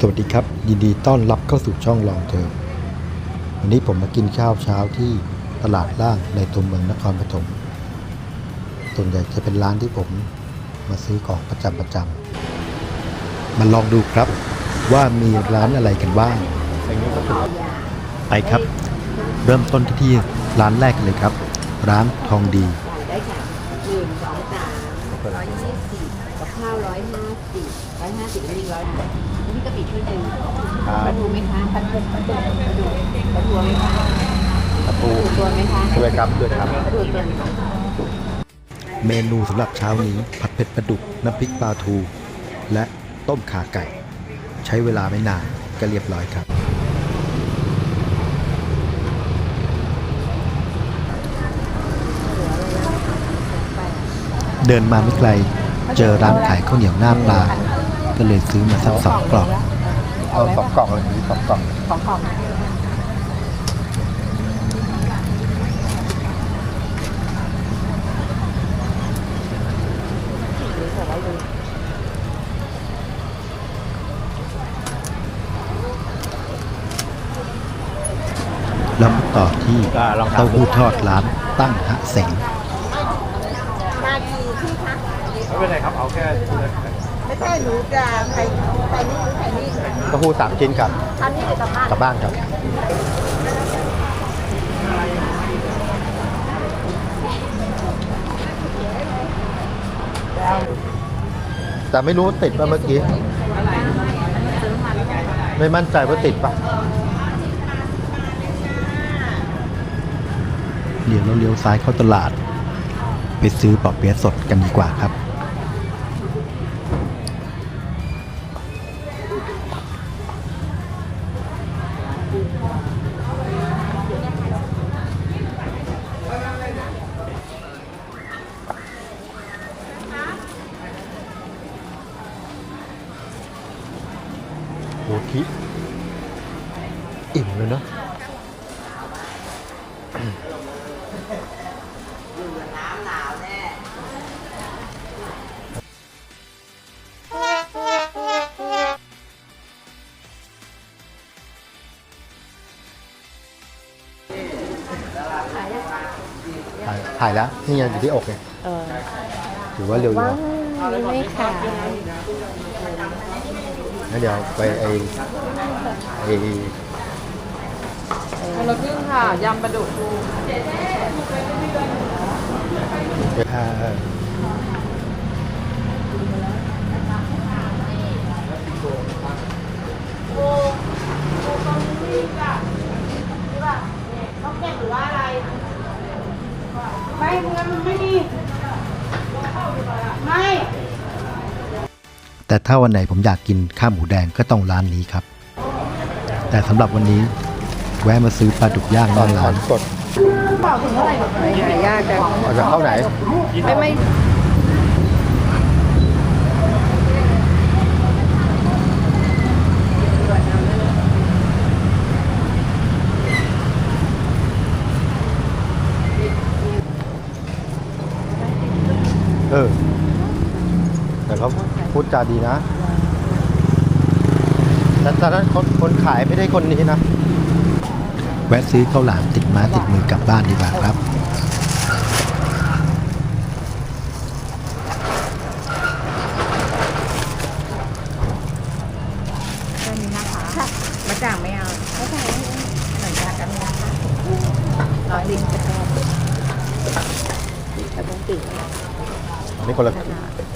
สวัสดีครับ ยินดีต้อนรับเข้าสู่ช่องลองเทอมวันนี้ผมมากินข้าวเช้าที่ตลาดล่างในตัวเมืองนครปฐมส่วนใหญ่จะเป็นร้านที่ผมมาซื้อของประจำประจำมาลองดูครับว่ามีร้านอะไรกันบ้างไปครับ เริ่มต้นที่ร้านแรกเลยครับ ร้านทองดีได้ค่ะหนึ่งสองสามร้อยยี่สิบกับข้าวร้อยห้าสิบร้อยห้าสิบไม่ร้อย กะปิช่วยหนึ่งปลาทูไหมคะปลาทูปลาทูปลาทูปลาทูไหมคะตะปูปลาทูตัวไหมคะด้วยครับด้วยครับ ปลาทูตัวหนึ่งเมนูสำหรับเช้านี้ผัดเผ็ดปลาดุกน้ำพริกปลาทู และต้มขาไก่ ใช้เวลาไม่นานก็เรียบร้อยครับ เดินมาไม่ไกล เจอร้านขายข้าวเหนียวหน้าปลา ก็เลยซื้อมาสักสองกล่องเอาสองกล่องเลยมีสองกล่องของของแล้วมาต่อที่อ่าลองทำเต้าหู้ทอดร้านตั้งฮะเสงมากี่ที่คะไม่เป็นไรครับ เอาแค่ ไม่ใช่หนูจะไปไปนี่หรือไปนี่เต้าหู้สามชิ้นครับอันนี้จะกลับบ้านกลับบ้านครับ แต่ไม่รู้ว่าติดป่ะเมื่อกี้ ไม่มั่นใจว่าติดป่ะ เดี๋ยวเราเลี้ยวซ้ายเข้าตลาด ไปซื้อปอเปี๊ยะสดกันดีกว่าครับ โหคิอิ่มเลยเนาะถ่ายถ่ายแล้ว นี่ยังอยู่ที่อกเนี่ยเออถือว่าเร็วอยู่ว้านะวยังไม่ขาย งั้นเดี๋ยวไปไอไอคนละครึ่งค่ะ ยำปลาดุกอ่าไม่เงินไม่มีไม่ แต่ถ้าวันไหนผมอยากกินข้าวหมูแดงก็ต้องร้านนี้ครับ แต่สำหรับวันนี้แวะมาซื้อปลาดุกย่างตอน้านถอร้าน กดบอกถึงเท่าไหร่แบบไหนยากจังเอาจะเข้าไหน ไม่ไม่เออ แต่เขา พูดจาดีนะ แต่ตอนนั้นคนคนขายไม่ได้คนนี้นะ แวะซื้อข้าวหลามติดไม้ติดมือกลับบ้านดีกว่าครับแค่นี้นะคะมาจ่างไม่เอาไม่จ่างขนมจากกันนะคะร้อยลิงจะแพงกระทงติ่งอันนี้คนละไป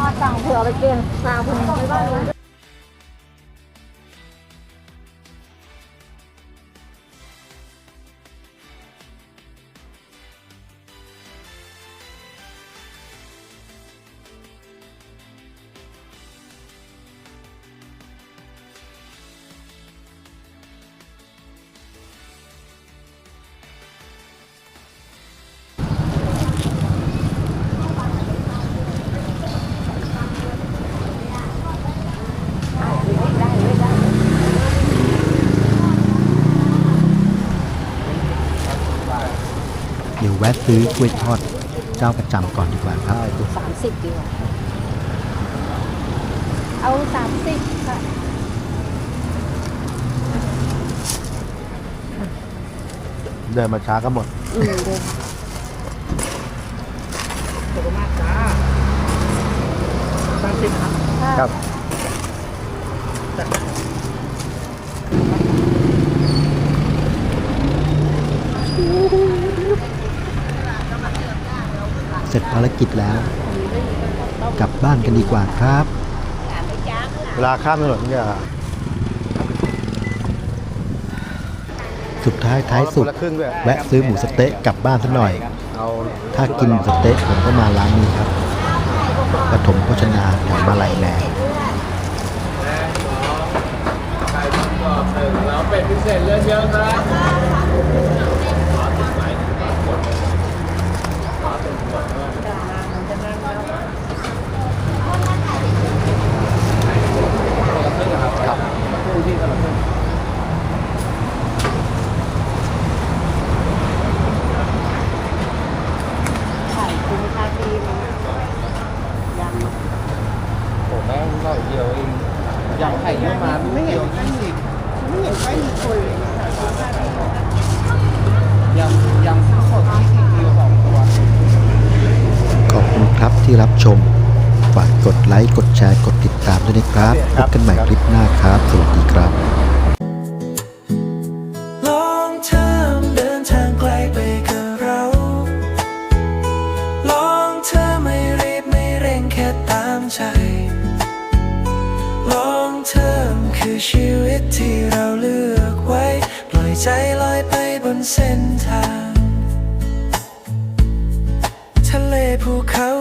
สั่งเผื่อไปกินสั่งเผื่อไปบ้านะซื้อกล้วยทอดเจ้าประจำก่อนดีกว่าครับ สามสิบดีกว่าเอาสามสิบค่ะ เดินมาช้าก็หมด อืมเดินค เสร็จภารกิจแล้ว กลับบ้านกันดีกว่าครับ เวลาข้ามถนนเนี่ยสุดท้ายท้ายสุดคนละครึ่งด้วยแวะซื้อหมูสะเต๊ะกลับบ้านสักหน่อยเอาถ้ากินหมูสะเต๊ะผมก็มาร้านนี้ครับปฐมโภชนาแถวมาลัยแลนด์ไข่คุณค่าดีมากยำอะ โอ้แม่งหน่อยเดียวเองยำไข่เยอะมาไม่เห็นไม่เห็นไม่มีคนเลยยำยำข้าวสดที่กิโลสองตัว ขอบคุณค รับที่รับชม ฝากกดไลค์ กดแชร์ กดติดตามด้วยนะครับพบกันใหม่คลิปหน้าครับ สวัสดีครับ Long term เดินทางไกลไปกับเรา Long term ไม่รีบไม่เร่งแค่ตามใจ Long term คือชีวิตที่เราเลือกไว้ ปล่อยใจลอยไปบนเส้นทาง ทะเลภูเขา